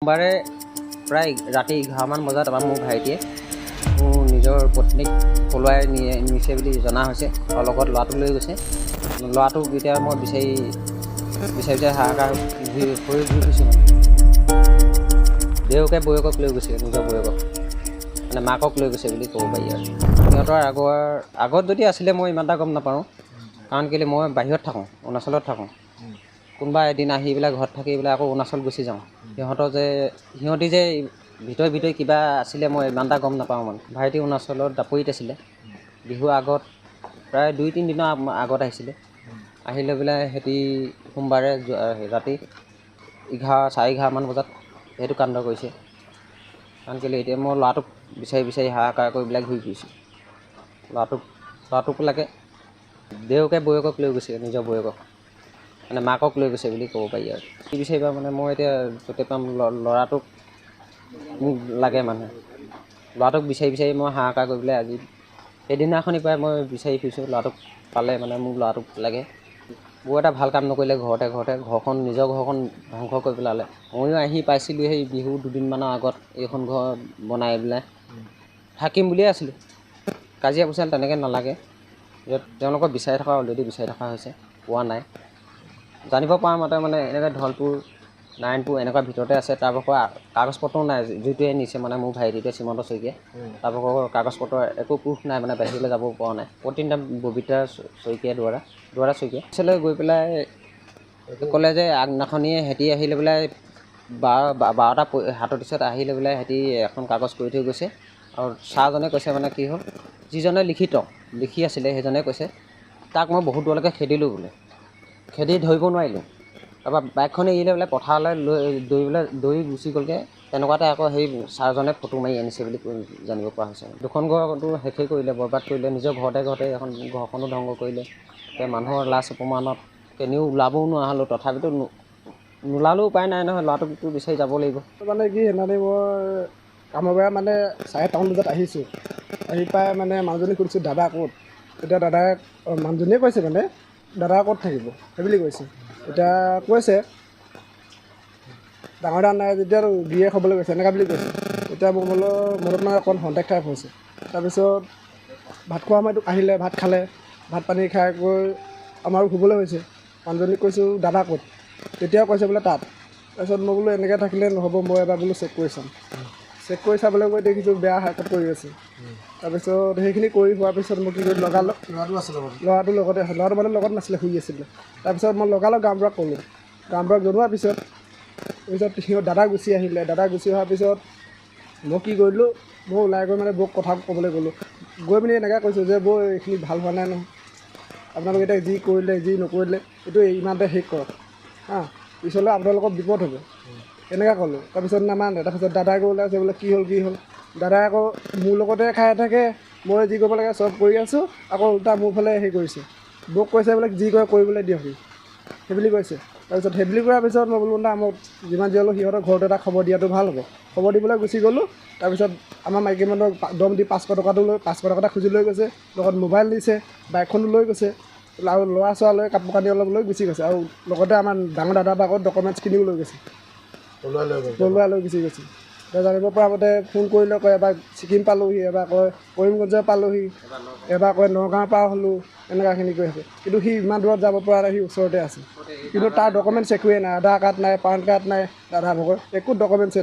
সোমবাৰে প্ৰায় ৰাতি এঘাৰমান বজাত আমাৰ মোৰ ভাইটিয়ে মোৰ নিজৰ পত্নীক পলুৱাই নিয়ে নিছে বুলি জনা হৈছে। আৰু লগত ল'ৰাটোক লৈ গৈছে। ল'ৰাটোক এতিয়া মই বিচাৰি বিচাৰি বিচাৰি হাহাকাৰ ঘূৰি ঘূৰি ফুৰিছোঁ মানে। দেউকে বৌয়েকক লৈ গৈছে নিজৰ বৌয়েকক। মানে মাকক লৈ গৈছে বুলি ক'ব পাৰি আৰু। সিহঁতৰ আগৰ আগত যদি আছিলে মই ইমান এটা গম নাপাওঁ। কাৰণ কেলৈ মই বাহিৰত থাকোঁ অৰুণাচলত থাকোঁ। কোনোবা এদিন আহি পেলাই ঘৰত থাকি পেলাই আকৌ অৰুণাচল গুচি যাওঁ। সিহঁতৰ যে সিহঁতি যে ভিতৰে ভিতৰে কিবা আছিলে মই ইমান এটা গম নাপাওঁ মানে। ভাইটি অৰুণাচলত দাপৰিত আছিলে। বিহুৰ আগত প্ৰায় দুই তিনিদিনৰ আগ- আগত আহিছিলে। আহি লৈ পেলাই সিহঁতি সোমবাৰে ৰাতি এঘাৰ চাৰে এঘাৰমান বজাত সেইটো কাণ্ড কৰিছে। কাৰণ কেলৈ এতিয়া মই ল'ৰাটোক বিচাৰি বিচাৰি হাহাকাৰ কৰি পেলাই ঘূৰি ফুৰিছোঁ। ল'ৰাটোক ল'ৰাটোক লাগে। দেউকে বৌয়েকক লৈ গৈছে নিজৰ বৌয়েকক। মানে মাকক লৈ গৈছে বুলি ক'ব পাৰি আৰু। কি বিচাৰিবা মানে মই এতিয়া য'তে পাম ল'ৰাটোক মোক লাগে মানে। ল'ৰাটোক বিচাৰি বিচাৰি মই হাহাকাৰ কৰি পেলাই আজি সেইদিনাখনিৰ পৰাই মই বিচাৰি ফুৰিছোঁ ল'ৰাটোক পালে মানে মোক ল'ৰাটোক লাগে। বৰ এটা ভাল কাম নকৰিলে ঘৰতে ঘৰতে ঘৰখন নিজৰ ঘৰখন ধ্বংস কৰি পেলালে। ময়ো আহি পাইছিলোঁ সেই বিহু দুদিনমানৰ আগত এইখন ঘৰ বনাই পেলাই। থাকিম বুলিয়ে আছিলোঁ। কাজিয়া পেচাল তেনেকৈ নালাগে। য'ত তেওঁলোকক বিচাৰি থকা অলৰেডি বিচাৰি থকা হৈছে পোৱা নাই। জানিব পৰা মতে মানে এনেকৈ ধলপুৰ নাৰায়ণপুৰ এনেকুৱা ভিতৰতে আছে তাৰ ভাগৰ কাগজ পত্ৰও নাই যিটোৱে নিছে মানে মোৰ ভাইটিটোৱে শ্ৰীমন্ত শইকীয়া তাৰ ভাগৰ কাগজ পত্ৰ একো প্ৰুফ নাই মানে বাহিৰলৈ যাব পৰা নাই। প্ৰতিনিধি ববিতা শইকীয়া দুৱাৰা দুৱাৰা শইকীয়া পিছলৈ গৈ পেলাই ক'লে যে আগদিনাখনিয়ে সিহঁতি আহি লৈ পেলাই বাৰ বাৰটা হাতৰ পিছত আহি লৈ পেলাই সিহঁতি এখন কাগজ কৰি থৈ গৈছে। আৰু ছাৰজনে কৈছে মানে কি হ'ল যিজনে লিখিত লিখি আছিলে সেইজনে কৈছে তাক মই বহুত দূৰলৈকে খেদিলোঁ বোলে। খেদি ধৰিব নোৱাৰিলোঁ। তাৰপৰা বাইকখন এৰি লৈ পেলাই পথাৰলৈ লৈ দৌৰিবলৈ দৌৰি গুচি গ'লগৈ। তেনেকুৱাতে আকৌ সেই ছাৰজনে ফটো মাৰি আনিছে বুলি জানিব পৰা হৈছে। দুখন ঘৰতো শেষেই কৰিলে বৰবাদ কৰিলে নিজৰ ঘৰতে ঘৰতে এখন ঘৰখনো ধ্বংস কৰিলে। এতিয়া মানুহৰ লাজ অপমানত কেনিও ওলাবও নোৱাৰা হ'লোঁ তথাপিতো নোলালেও উপায় নাই নহয় ল'ৰাটোকতো বিচাৰি যাব লাগিব। মানে কি সেইদিনাখনি মই কামৰ পৰা মানে চাৰে টাউন বজাত আহিছোঁ। আহি পাই মানে মানুহজনী সুধিছোঁ দাদা ক'ত? এতিয়া দাদাই মানুহজনীয়ে কৈছে মানে দাদা ক'ত থাকিব? সেইবুলি কৈছে। এতিয়া কৈছে ডাঙৰ দাদা নাই যেতিয়া বিয়ে খাবলৈ গৈছে এনেকুৱা বুলি কৈছে। এতিয়া মোৰ বোলো মনত মানে অকণ সন্তেক টাইপ হৈছে। তাৰপিছত ভাত খোৱা সময়টোত আহিলে ভাত খালে ভাত পানী খাই গৈ আমাৰো শুবলৈ হৈছে মানুহজনীক কৈছোঁ দাদা ক'ত? তেতিয়াও কৈছে বোলে তাত। তাৰপিছত মই বোলো এনেকৈ থাকিলে নহ'ব মই এবাৰ বোলো চেক কৰি চাম। চেক কৰি চাবলৈ গৈ দেখিছোঁ বেয়া হাৰ্টত কৰি আছে। তাৰপিছত সেইখিনি কৰি হোৱাৰ পিছত মই কি কৰিলোঁ লগালগ ল'ৰাটো আছে লগত ল'ৰাটোৰ লগতে ল'ৰাটো মানে লগত নাছিলে শুই আছিলে। তাৰপিছত মই লগালগ গাঁওবুঢ়াক ক'লোঁ। গাঁওবুঢ়াক জনোৱাৰ পিছত তাৰপিছত সিহঁত দাদা গুচি আহিলে। দাদা গুচি অহাৰ পিছত মই কি কৰিলোঁ মই ওলাই গৈ মানে বৌক কথা ক'বলৈ গ'লোঁ। গৈ পিনি এনেকৈ কৈছোঁ যে বৌ এইখিনি ভাল হোৱা নাই নহয়। আপোনালোকে এতিয়া যি কৰিলে যি নকৰিলে এইটো ইমানতে শেষ কৰক। হা পিছলৈ আপোনালোকৰ বিপদ হ'ব। এনেকৈ ক'লোঁ। তাৰপিছত নামানে। তাৰপিছত দাদাই গৈ ওলাইছে বোলে কি হ'ল কি হ'ল? দাদাই আকৌ মোৰ লগতে খাই থাকে। মই যি কৰিব লাগে চব কৰি আছোঁ। আকৌ ওল্টা মোৰ ফালে হেৰি কৰিছে। বৌক কৈছে বোলে যি কৰে কৰিবলৈ দিয়কহি সেইবুলি কৈছে। তাৰপিছত সেইবুলি কৰাৰ পিছত মই বোলো না মোক যিমান যি হ'লেও সিহঁতৰ ঘৰতে এটা খবৰ দিয়াটো ভাল হ'ব। খবৰ দিবলৈ গুচি গ'লোঁ। তাৰপিছত আমাৰ মাইকী মানুহক দম দি পাঁচশ টকাটো লৈ পাঁচশ টকা এটা খুজি লৈ গৈছে। লগত মোবাইল দিছে বাইকখনো লৈ গৈছে। আৰু ল'ৰা ছোৱালী লৈ কাপোৰ কানি অলপ লৈ গুচি গৈছে। আৰু লগতে আমাৰ ডাঙৰ দাদাৰ ভাগত ডকুমেণ্টছখিনিও লৈ গৈছে। পলুৱাই লৈ গুচি গৈছে। এতিয়া জানিব পৰা মতে ফোন কৰিলে কয় এবাৰ ছিকিম পালোহি এবাৰ কয় কৰিমগঞ্জ পালোহি এবাৰ কয় নগাঁও পাৰ হ'লোঁ এনেকুৱাখিনি কৈ আছে। কিন্তু সি ইমান দূৰত যাব পৰা নাই সি ওচৰতে আছে। কিন্তু তাৰ ডকুমেণ্টছ একোৱেই নাই আধাৰ কাৰ্ড নাই পান কাৰ্ড নাই দাদা ভাগৰ একো ডকুমেণ্টছে নাই